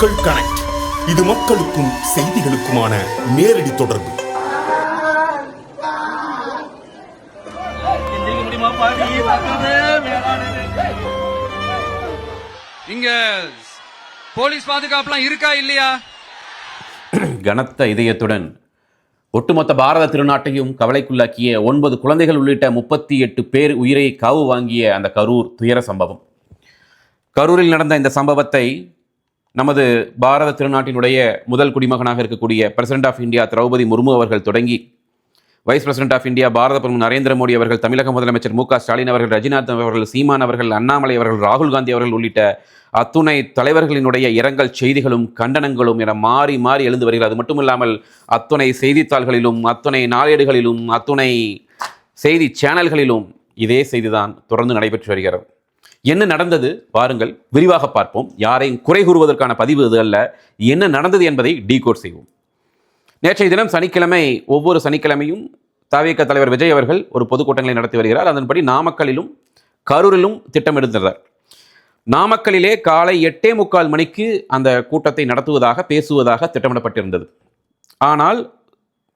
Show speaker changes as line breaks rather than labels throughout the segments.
மக்கள் கனெக்ட். இது மக்களுக்கும் செய்திகளுக்குமான நேரடி தொடர்பு.
இங்க போலீஸ் பாதுகாப்புலாம் இருக்கா இல்லையா?
கனத்த இதயத்துடன் ஒட்டுமொத்த பாரத திருநாட்டையும் கவலைக்குள்ளாக்கிய ஒன்பது குழந்தைகள் உள்ளிட்ட முப்பத்தி எட்டு பேர் உயிரை காவு வாங்கிய அந்த கரூர் துயர சம்பவம். கரூரில் நடந்த இந்த சம்பவத்தை நமது பாரத திருநாட்டினுடைய முதல் குடிமகனாக இருக்கக்கூடிய president of India Draupadi Murmu அவர்கள் தொடங்கி வைஸ் பிரசிடென்ட் ஆஃப் இந்தியா பாரத பிரதமர் நரேந்திர மோடி அவர்கள் தமிழக முதலமைச்சர் மு க ஸ்டாலின் அவர்கள் ரஜினாத் அவர்கள் சீமான் அவர்கள் அண்ணாமலை அவர்கள் ராகுல் காந்தி அவர்கள் உள்ளிட்ட அத்துணை தலைவர்களினுடைய இரங்கல் செய்திகளும் கண்டனங்களும் என மாறி மாறி எழுந்து வருகிறது. அது மட்டுமில்லாமல் அத்துணை செய்தித்தாள்களிலும் அத்துணை நாளேடுகளிலும் அத்துணை செய்தி சேனல்களிலும் இதே செய்திதான் தொடர்ந்து நடைபெற்று வருகிறது. என்ன நடந்தது? பாருங்கள் விரிவாக பார்ப்போம். யாரையும் குறை கூறுவதற்கான பதிவு இது அல்ல. என்ன நடந்தது என்பதை டீகோட் செய்வோம். நேற்றைய தினம் சனிக்கிழமை ஒவ்வொரு சனிக்கிழமையும் தாவேக தலைவர் விஜய் அவர்கள் ஒரு பொதுக்கூட்டங்களை நடத்தி வருகிறார். அதன்படி நாமக்கலிலும் கரூரிலும் திட்டமிடுகிறார் நாமக்கலிலே காலை எட்டே முக்கால் மணிக்கு அந்த கூட்டத்தை நடத்துவதாக பேசுவதாக திட்டமிடப்பட்டிருந்தது. ஆனால்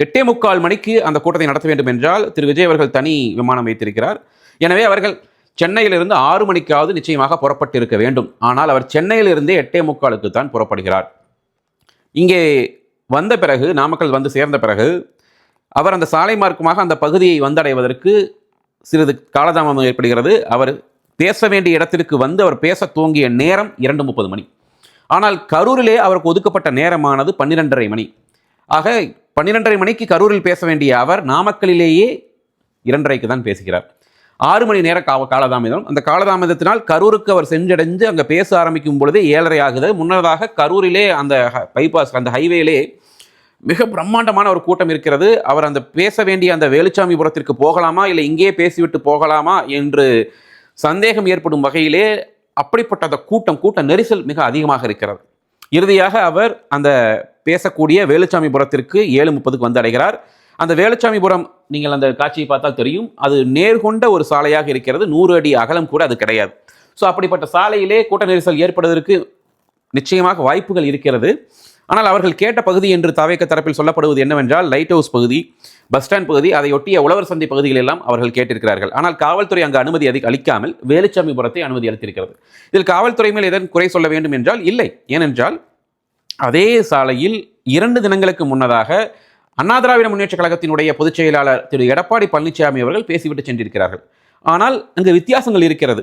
எட்டே முக்கால் மணிக்கு அந்த கூட்டத்தை நடத்த வேண்டும் என்றால் திரு விஜய் அவர்கள் தனி விமானம் வைத்திருக்கிறார். எனவே அவர்கள் சென்னையிலிருந்து ஆறு மணிக்காவது நிச்சயமாக புறப்பட்டிருக்க வேண்டும். ஆனால் அவர் சென்னையிலிருந்தே எட்டே முக்காலுக்கு தான் புறப்படுகிறார். இங்கே வந்த பிறகு நாமக்கல் வந்து சேர்ந்த பிறகு அவர் அந்த சாலை மார்க்கமாக அந்த பகுதியை வந்தடைவதற்கு சிறிது காலதாமதம் ஏற்படுகிறது. அவர் பேச வேண்டிய இடத்திற்கு வந்து அவர் பேச துவங்கிய நேரம் இரண்டு முப்பது மணி. ஆனால் கரூரிலே அவருக்கு ஒதுக்கப்பட்ட நேரமானது பன்னிரெண்டரை மணி. ஆக பன்னிரெண்டரை மணிக்கு கரூரில் பேச வேண்டிய அவர் நாமக்கலிலேயே இரண்டரைக்கு தான் பேசுகிறார். ஆறு மணி நேர கால காலதாமதம். அந்த காலதாமதத்தினால் கரூருக்கு அவர் சென்றடைந்து அங்கே பேச ஆரம்பிக்கும் பொழுதே ஏழரை ஆகுது. முன்னதாக கரூரிலே அந்த பைபாஸ் அந்த ஹைவேலே மிக பிரம்மாண்டமான ஒரு கூட்டம் இருக்கிறது. அவர் அந்த பேச வேண்டிய அந்த வேலுச்சாமிபுரத்திற்கு போகலாமா? இல்லை இங்கே பேசிவிட்டு போகலாமா? என்று சந்தேகம் ஏற்படும் வகையிலே அப்படிப்பட்ட அந்த கூட்டம் கூட்ட நெரிசல் மிக அதிகமாக இருக்கிறது. இறுதியாக அவர் அந்த பேசக்கூடிய வேலுச்சாமிபுரத்திற்கு ஏழு முப்பதுக்கு வந்து அடைகிறார் அந்த வேலுச்சாமிபுரம் நீங்கள் அந்த காட்சியை பார்த்தால் தெரியும். அது நேர்கொண்ட ஒரு சாலையாக இருக்கிறது. நூறு அடி அகலம் கூட அது கிடையாது. ஸோ அப்படிப்பட்ட சாலையிலே கூட்ட நெரிசல் ஏற்படுவதற்கு நிச்சயமாக வாய்ப்புகள் இருக்கிறது. ஆனால் அவர்கள் கேட்ட பகுதி என்று தவேக்க தரப்பில் சொல்லப்படுவது என்னவென்றால் லைட் ஹவுஸ் பகுதி பஸ் ஸ்டாண்ட் பகுதி அதை ஒட்டிய உழவர் சந்தை பகுதிகள் எல்லாம் அவர்கள் கேட்டிருக்கிறார்கள். ஆனால் காவல்துறை அங்கு அனுமதி அதிக அளிக்காமல் வேலுச்சாமிபுரத்தை அனுமதி அளித்திருக்கிறது. இதில் காவல்துறை மேல் எதன் குறை சொல்ல வேண்டும் என்றால் இல்லை. ஏனென்றால் அதே சாலையில் இரண்டு தினங்களுக்கு முன்னதாக அண்ணா திராவிட முன்னேற்ற கழகத்தினுடைய பொதுச் செயலாளர் திரு. எடப்பாடி பழனிசாமி அவர்கள் பேசிவிட்டு சென்றிருக்கிறார்கள். ஆனால் அங்கு வித்தியாசங்கள் இருக்கிறது.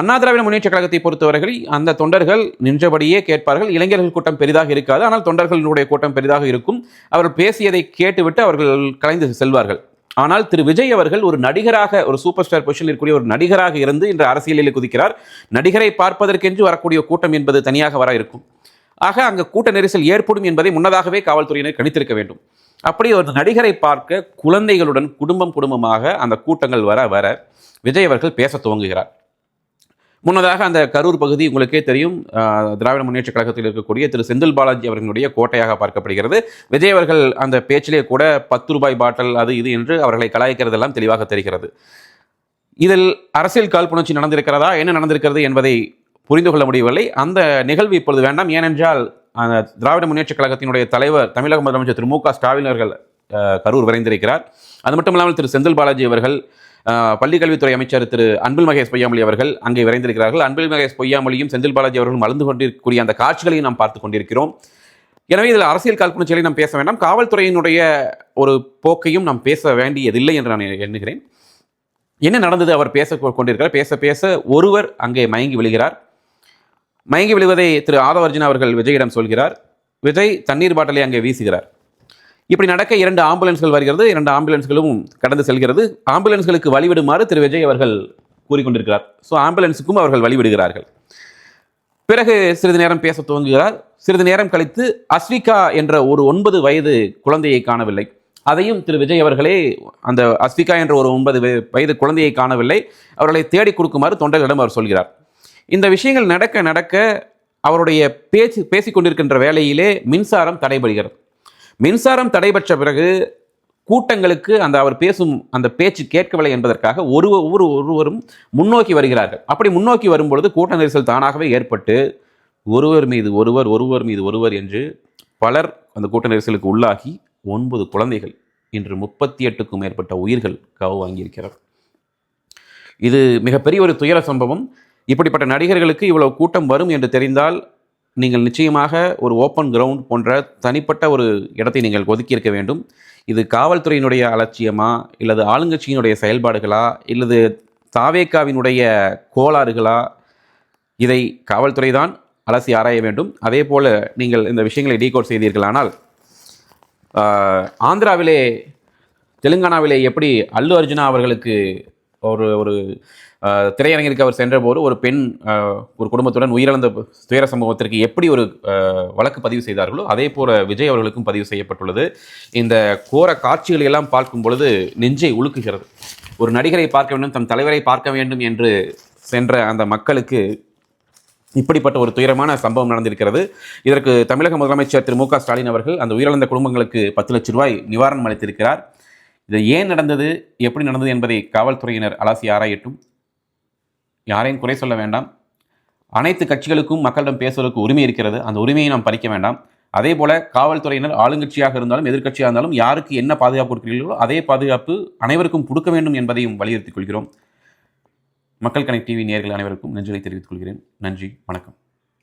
அண்ணா திராவிட முன்னேற்ற கழகத்தை பொறுத்தவரையில் அந்த தொண்டர்கள் நின்றபடியே கேட்பார்கள். இளைஞர்கள் கூட்டம் பெரிதாக இருக்காது. ஆனால் தொண்டர்களுடைய கூட்டம் பெரிதாக இருக்கும். அவர்கள் பேசியதை கேட்டுவிட்டு அவர்கள் கலைந்து செல்வார்கள். ஆனால் திரு. விஜய் அவர்கள் ஒரு நடிகராக ஒரு சூப்பர் ஸ்டார் பொசிஷனில் இருக்கக்கூடிய ஒரு நடிகராக இருந்து இன்று அரசியலில் குதிக்கிறார். நடிகரை பார்ப்பதற்கென்று வரக்கூடிய கூட்டம் என்பது தனியாக வர இருக்கும். ஆக அங்கு கூட்ட நெரிசல் ஏற்படும் என்பதை முன்னதாகவே காவல்துறையினர் கணித்திருக்க வேண்டும். அப்படி ஒரு நடிகரை பார்க்க குழந்தைகளுடன் குடும்பம் குடும்பமாக அந்த கூட்டங்கள் வர வர விஜய் அவர்கள் பேச துவங்குகிறார். முன்னதாக அந்த கரூர் பகுதி உங்களுக்கே தெரியும் திராவிட முன்னேற்ற கழகத்தில் இருக்கக்கூடிய திரு செந்தில் பாலாஜி அவர்களுடைய கோட்டையாக பார்க்கப்படுகிறது. விஜய் அவர்கள் அந்த பேச்சிலே கூட பத்து ரூபாய் பாட்டல் அது இது என்று அவர்களை கலாய்க்கிறதெல்லாம் தெளிவாக தெரிகிறது. இதில் அரசியல் காழ்ப்புணர்ச்சி நடந்திருக்கிறதா? என்ன நடந்திருக்கிறது என்பதை புரிந்து கொள்ள முடியவில்லை. அந்த நிகழ்வு இப்பொழுது வேண்டாம். ஏனென்றால் அந்த திராவிட முன்னேற்றக் கழகத்தினுடைய தலைவர் தமிழக முதலமைச்சர் திரு மு க ஸ்டாலின் அவர்கள் கரூர் விரைந்திருக்கிறார். அது மட்டும் இல்லாமல் திரு செந்தில் பாலாஜி அவர்கள் பள்ளிக்கல்வித்துறை அமைச்சர் திரு அன்பில் மகேஷ் பொய்யாமொழி அவர்கள் அங்கே விரைந்திருக்கிறார்கள். அன்பில் மகேஷ் பொய்யாமொழியும் செந்தில் பாலாஜி அவர்களும் மலர்ந்து கொண்டிருக்கக்கூடிய அந்த காட்சிகளையும் நாம் பார்த்து கொண்டிருக்கிறோம். எனவே இதில் அரசியல் காழ்ப்புணர்ச்சிகளை நாம் பேச வேண்டாம். காவல்துறையினுடைய ஒரு போக்கையும் நாம் பேச வேண்டியதில்லை என்று நான் எண்ணுகிறேன். என்ன நடந்தது? அவர் பேச கொண்டிருக்கிறார். பேச பேச ஒருவர் அங்கே மயங்கி விழுகிறார். மயங்கி விழுவதை திரு ஆதவர்ஜுன் அவர்கள் விஜயிடம் சொல்கிறார். விஜய் தண்ணீர் பாட்டலை அங்கே வீசுகிறார். இப்படி நடக்க இரண்டு ஆம்புலன்ஸ்கள் வருகிறது. இரண்டு ஆம்புலன்ஸ்களும் கடந்து செல்கிறது. ஆம்புலன்ஸ்களுக்கு வழிவிடுமாறு திரு விஜய் அவர்கள் கூறிக்கொண்டிருக்கிறார். ஸோ ஆம்புலன்ஸுக்கும் அவர்கள் வழிவிடுகிறார்கள். பிறகு சிறிது நேரம் பேச துவங்குகிறார். சிறிது நேரம் கழித்து அஸ்விகா என்ற ஒரு ஒன்பது வயது குழந்தையை காணவில்லை. அதையும் திரு விஜய் அவர்களே அந்த அஸ்விகா என்ற ஒரு ஒன்பது வய- வயது குழந்தையை காணவில்லை. அவர்களை தேடி கொடுக்குமாறு தொண்டர்களிடம் அவர் சொல்கிறார். விஷயங்கள் நடக்க நடக்க அவருடைய பேச்சு பேசிக்கொண்டிருக்கின்ற வேலையிலே வேளையிலே மின்சாரம் தடைபடுகிறது. மின்சாரம் தடைபெற்ற பிறகு கூட்டங்களுக்கு அந்த அவர் பேசும் அந்த பேச்சு கேட்கவில்லை என்பதற்காக ஒரு ஒவ்வொரு ஒருவரும் முன்னோக்கி வருகிறார்கள். அப்படி முன்னோக்கி வரும்பொழுது கூட்ட நெரிசல் தானாகவே ஏற்பட்டு ஒருவர் மீது ஒருவர் ஒருவர் மீது ஒருவர் என்று பலர் அந்த கூட்ட நெரிசலுக்கு உள்ளாகி ஒன்பது குழந்தைகள் இன்று முப்பத்தி எட்டுக்கும் மேற்பட்ட உயிர்கள் கவு வாங்கியிருக்கிறது. இது மிகப்பெரிய ஒரு துயர சம்பவம். இப்படிப்பட்ட நடிகர்களுக்கு இவ்வளவு கூட்டம் வரும் என்று தெரிந்தால் நீங்கள் நிச்சயமாக ஒரு ஓப்பன் கிரவுண்ட் போன்ற தனிப்பட்ட ஒரு இடத்தை நீங்கள் ஒதுக்கி இருக்க வேண்டும். இது காவல்துறையினுடைய அலட்சியமா இல்லது ஆளுங்கட்சியினுடைய செயல்பாடுகளா இல்லது தாவேக்காவினுடைய கோளாறுகளா? இதை காவல்துறை தான் அலசி ஆராய வேண்டும். அதே போல் நீங்கள் இந்த விஷயங்களை டீகோட் செய்தீர்களானால் ஆனால் ஆந்திராவிலே தெலுங்கானாவிலே எப்படி அல்லு அர்ஜுனா அவர்களுக்கு ஒரு ஒரு திரையரங்கிற்கு அவர் சென்றபோது ஒரு பெண் ஒரு குடும்பத்துடன் உயிரிழந்த துயர சம்பவத்திற்கு எப்படி ஒரு வழக்கு பதிவு செய்தார்களோ அதே போல விஜய் அவர்களுக்கும் பதிவு செய்யப்பட்டுள்ளது. இந்த கோர காட்சிகளை எல்லாம் பார்க்கும் பொழுது நெஞ்சை உலுக்குகிறது. ஒரு நடிகரை பார்க்க வேண்டும் தம் தலைவரை பார்க்க வேண்டும் என்று சென்ற அந்த மக்களுக்கு இப்படிப்பட்ட ஒரு துயரமான சம்பவம் நடந்திருக்கிறது. இதற்கு தமிழக முதலமைச்சர் திரு மு க ஸ்டாலின் அவர்கள் அந்த உயிரிழந்த குடும்பங்களுக்கு பத்து லட்சம் ரூபாய் நிவாரணம் அளித்திருக்கிறார். இது ஏன் நடந்தது? எப்படி நடந்தது என்பதை காவல்துறையினர் அலசி ஆராயட்டும். யாரையும் குறை சொல்ல வேண்டாம். அனைத்து கட்சிகளுக்கும் மக்களிடம் பேசுவதற்கு உரிமை இருக்கிறது. அந்த உரிமையை நாம் பறிக்க வேண்டாம். அதே போல காவல்துறையினர் ஆளுங்கட்சியாக இருந்தாலும் எதிர்க்கட்சியாக இருந்தாலும் யாருக்கு என்ன பாதுகாப்பு கொடுக்கிறீர்களோ அதே பாதுகாப்பு அனைவருக்கும் கொடுக்க வேண்டும் என்பதையும் வலியுறுத்திக் கொள்கிறோம். மக்கள் கனெக்ட் டிவி நேர்கள் அனைவருக்கும் நன்றிகளை தெரிவித்துக் கொள்கிறேன். நன்றி. வணக்கம்.